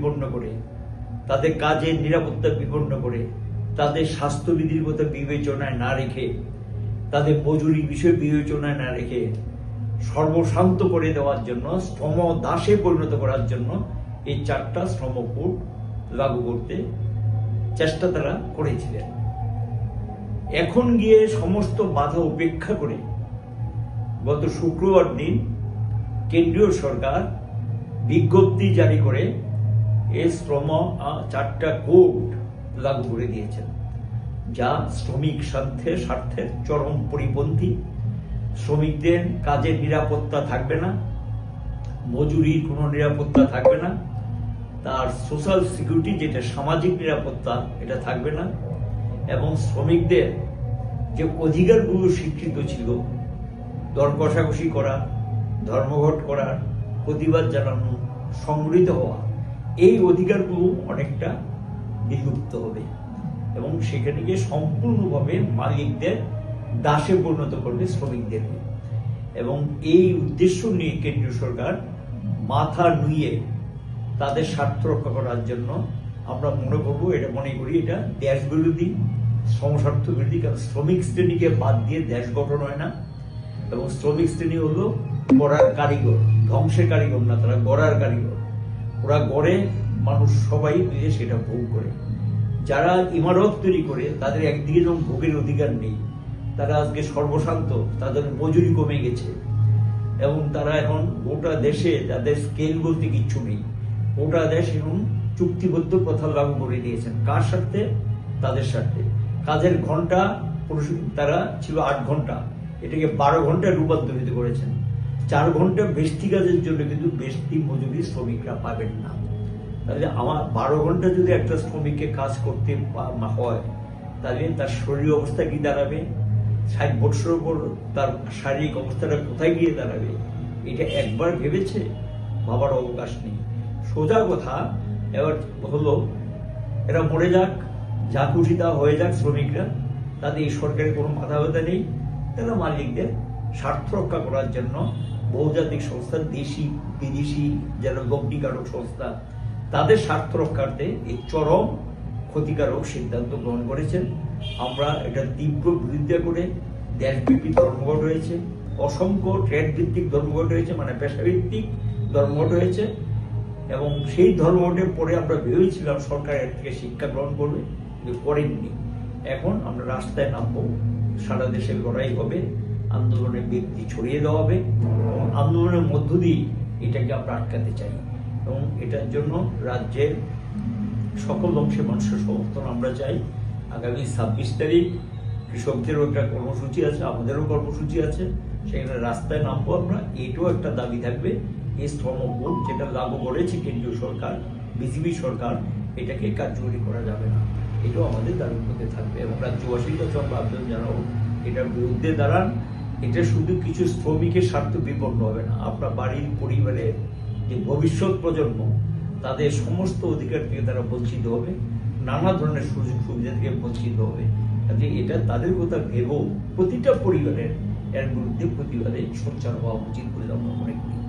বিপন্ন করে, তাদের কাজের নিরাপত্তা বিপন্ন করে, তাদের স্বাস্থ্যবিধির কথা বিবেচনায় না রেখে, তাদের মজুরি বিষয় বিবেচনায় না রেখে সর্বশান্ত করে দেওয়ার জন্য, শ্রম দাসে পরিণত করার জন্য এই চারটা শ্রম কোড লাগু করতে চেষ্টা তারা করেছিলেন। এখন গিয়ে সমস্ত বাধা উপেক্ষা করে গত শুক্রবার দিন কেন্দ্রীয় সরকার বিজ্ঞপ্তি জারি করে এই শ্রম চারটা কোড লাগু করে দিয়েছেন। যা শ্রমিক স্বার্থে স্বার্থের চরম পরিপন্থী। শ্রমিকদের কাজের নিরাপত্তা থাকবে না। মজুরির কোনো নিরাপত্তা থাকবে না। তার সোশ্যাল সিকিউরিটি যেটা সামাজিক নিরাপত্তা, এটা থাকবে না। এবং শ্রমিকদের যে অধিকারগুলো স্বীকৃত ছিল, দর কষাকষি করা, ধর্মঘট করার প্রতিবাদ জানানো, সংগঠিত হওয়া এই অধিকারগুলো অনেকটা বিলুপ্ত হবে। এবং সেখানে গিয়ে সম্পূর্ণভাবে মালিকদের দাসে পরিণত করবে শ্রমিকদেরকে এবং এই উদ্দেশ্য নিয়ে কেন্দ্রীয় সরকার মাথা নুয়ে তাদের স্বার্থ রক্ষা করার জন্য আমরা মনে করব, এটা মনে করি, এটা দেশ বিরোধী সমস্বার্থ বিরোধী কারণ শ্রমিক শ্রেণীকে বাদ দিয়ে দেশ গঠন হয় না। এবং শ্রমিক শ্রেণি হলো গড়ার কারিগর, ধ্বংসের কারিগর না, তারা গড়ার কারিগর। ওরা গড়ে মানুষ সবাই মিলে সেটা ভোগ করে। যারা ইমারত তৈরি করে, তাদের একদিকে যেমন ভোগের অধিকার নেই, তারা আজকে সর্বশান্ত, তাদের মজুরি কমে গেছে। এবং তারা এখন গোটা দেশে তাদের স্কেল বলতে কিচ্ছু নেই। গোটা দেশ এখন চুক্তিবদ্ধ প্রথা লাগু করে দিয়েছেন। কার স্বার্থে? তাদের স্বার্থে। কাজের ঘণ্টা তারা ছিল আট ঘণ্টা। এটাকে বারো ঘন্টায় রূপান্তরিত করেছেন। চার ঘণ্টা বেশি কাজের জন্য কিন্তু বেশি মজুরি শ্রমিকরা পাবেন না। তাহলে আমার বারো ঘণ্টা যদি একটা শ্রমিককে কাজ করতে হয়, তাহলে তার শরীর অবস্থা কি দাঁড়াবে? ষাট বছর পর তার শারীরিক অবস্থাটা কোথায় গিয়ে দাঁড়াবে? এটা একবার ভেবেছে? ভাবার অবকাশ নেই। সোজা কথা, এবার হলো, এরা মরে যাক, যা খুশি তা হয়ে যাক শ্রমিকরা তাদের এই সরকারের কোনো মাথা ব্যথা নেই। তারা মালিকদের স্বার্থ রক্ষা করার জন্য বহুজাতিক সংস্থা, দেশি, বিদেশি যারা লগ্নিকারক সংস্থা, তাদের স্বার্থ রক্ষার্থে এই চরম ক্ষতিকারক সিদ্ধান্ত গ্রহণ করেছেন। আমরা এটা তীব্র বিরোধিতা করে দেশব্যাপী ধর্মঘট রয়েছে, অসংখ্য ট্রেড ভিত্তিক ধর্মঘট রয়েছে মানে পেশাভিত্তিক ধর্মঘট হয়েছে এবং সেই ধর্মঘটের পরে আমরা ভেবেছিলাম সরকার এর থেকে শিক্ষা গ্রহণ করবে, কিন্তু করেননি। এখন আমরা রাস্তায় নামবো, সারা দেশের লড়াই হবে আন্দোলনের ব্যক্তি ছড়িয়ে দেওয়া হবে এবং আন্দোলনের মধ্য দিয়ে এটাকে আমরা আটকাতে চাই এবং এটার জন্য রাজ্যের সকল অংশে মানুষের সমর্থন আমরা চাই। আগামী ছাব্বিশ তারিখ কৃষকদেরও একটা কর্মসূচি আছে, আমাদেরও কর্মসূচি আছে। সেখানে রাস্তায় নামবো আমরা, এটাও একটা দাবি থাকবে। এই শ্রম যেটা লাগু করেছে কেন্দ্রীয় সরকার, বিজেপি সরকার, এটাকে কার্যকরী করা যাবে না। এটাও আমাদের দাবির মধ্যে থাকবে এবং রাজ্যবাসীর কাছে আমরা আবেদন জানাব। এটার বিরুদ্ধে দাঁড়ান এটা শুধু কিছু শ্রমিকের স্বার্থ বিপন্ন হবে না। আপনার বাড়ির পরিবারের যে ভবিষ্যৎ প্রজন্ম, তাদের সমস্ত অধিকার থেকে তারা বঞ্চিত হবে, নানা ধরনের সুযোগ সুবিধা থেকে বঞ্চিত হবে। কাজে এটা তাদের কথা ভেবেও প্রতিটা পরিবারের এর বিরুদ্ধে প্রতিবাদে সঞ্চার হওয়া উচিত বলে আমরা মনে করি।